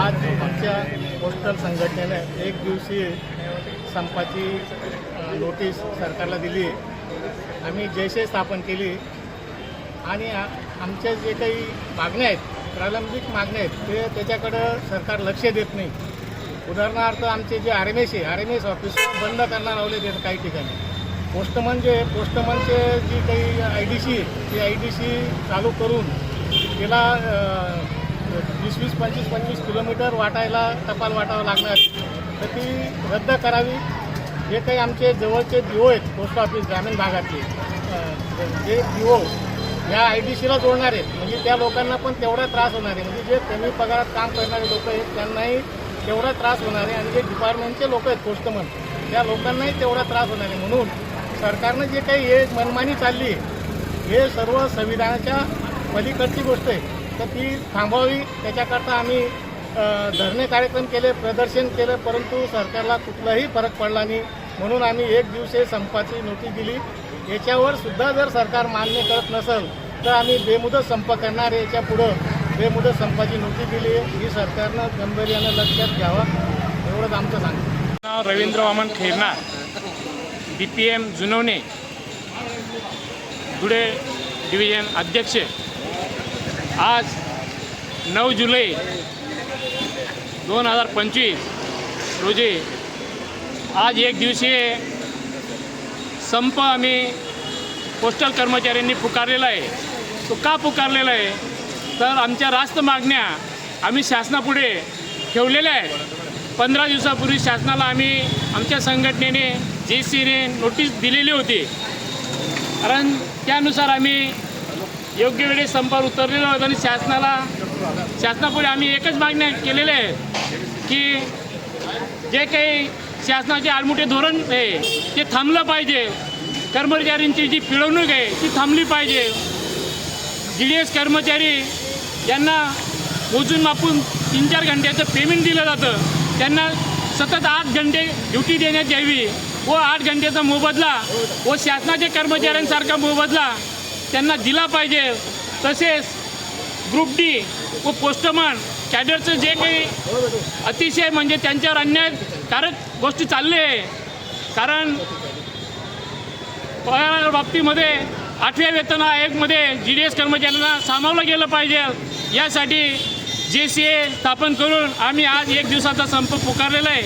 आज आमच्या पोस्टल संघटनेनं एक दिवसीय संपाची नोटीस सरकारला दिली. आम्ही जयशे स्थापन केली. आणि आमच्या जे काही मागण्या आहेत प्रलंबित मागण्या आहेत ते त्याच्याकडं सरकार लक्ष देत नाही. उदाहरणार्थ आमचे जे आर एम एस आहे आर एम एस ऑफिस बंद करणार लावले ते काही ठिकाणी. पोस्टमन जे म्हणजे, पोस्टमनचे म्हणजे जी काही आय डी सी ती आय डी सी चालू करून तिला वीस वीस पंचवीस पंचवीस किलोमीटर वाटायला टपाल वाटावं लागणार. तर ती रद्द करावी. जे काही आमचे जवळचे पी ओ आहेत पोस्ट ऑफिस ग्रामीण भागातले जे पी ओ या आय डी सीला जोडणार आहेत म्हणजे त्या लोकांना पण तेवढा त्रास होणार आहे. म्हणजे जे कमी पगारात काम करणारे लोक आहेत त्यांनाही तेवढा त्रास होणार आहे. आणि जे डिपार्टमेंटचे लोक आहेत पोस्टमन त्या लोकांनाही तेवढा त्रास होणार आहे. म्हणून सरकारनं जे काही हे मनमानी चालली हे सर्व संविधानाच्या पलीकडची गोष्ट आहे. तर ती थांबवावी त्याच्याकरता आम्ही धरणे कार्यक्रम केले प्रदर्शन केलं परंतु सरकारला कुठलाही फरक पडला नाही. म्हणून आम्ही एक दिवसे संपाची नोटीस दिली. याच्यावर सुद्धा जर सरकार मान्य करत नसेल तर आम्ही बेमुदत संप करणार याच्या पुढं बेमुदत संपाची नोटीस दिली ही सरकारनं गंभीर्यानं लक्षात घ्यावं एवढंच आमचं सांगतो Ravindra Waman Khairnar D P M Junawane Dhule division अध्यक्ष. आज नऊ जुलै दोन हजार पंचवीस रोजी आज एक दिवसीय संप आम्ही पोस्टल कर्मचाऱ्यांनी पुकारलेला आहे. तो का पुकारलेला आहे? तर आमच्या रास्त मागण्या आम्ही शासनापुढे ठेवलेल्या आहेत. पंधरा दिवसापूर्वी शासनाला आम्ही आमच्या संघटनेने जे सीने नोटीस दिलेली होती. कारण त्यानुसार आम्ही योग्य वेळेस संपावर उतरलेलो आहोत आणि शासनाला शासनापुढे आम्ही एकच मागण्या केलेल्या आहेत की जे काही शासनाचे आडमुठे धोरण आहे ते थांबलं पाहिजे. कर्मचाऱ्यांची जी पिळवणूक आहे ती थांबली पाहिजे. जी डी एस कर्मचारी यांना मोजून मापून तीन चार घंट्याचं पेमेंट दिलं जातं. त्यांना सतत आठ घंटे ड्युटी देण्यात यावी व आठ घंट्याचा मोबदला व शासनाच्या कर्मचाऱ्यांसारखा मोबदला त्यांना दिला पाहिजे. तसेच ग्रुप डी व पोस्टमन कॅडरचं जे काही अतिशय म्हणजे त्यांच्यावर अन्यायकारक गोष्टी चालले आहे. कारण पगार बाबतीमध्ये आठव्या वेतन आयोगमध्ये जी डी एस कर्मचाऱ्यांना सामावलं गेलं पाहिजे. यासाठी जे सी ए स्थापन करून आम्ही आज एक दिवसाचा संप पुकारलेला आहे.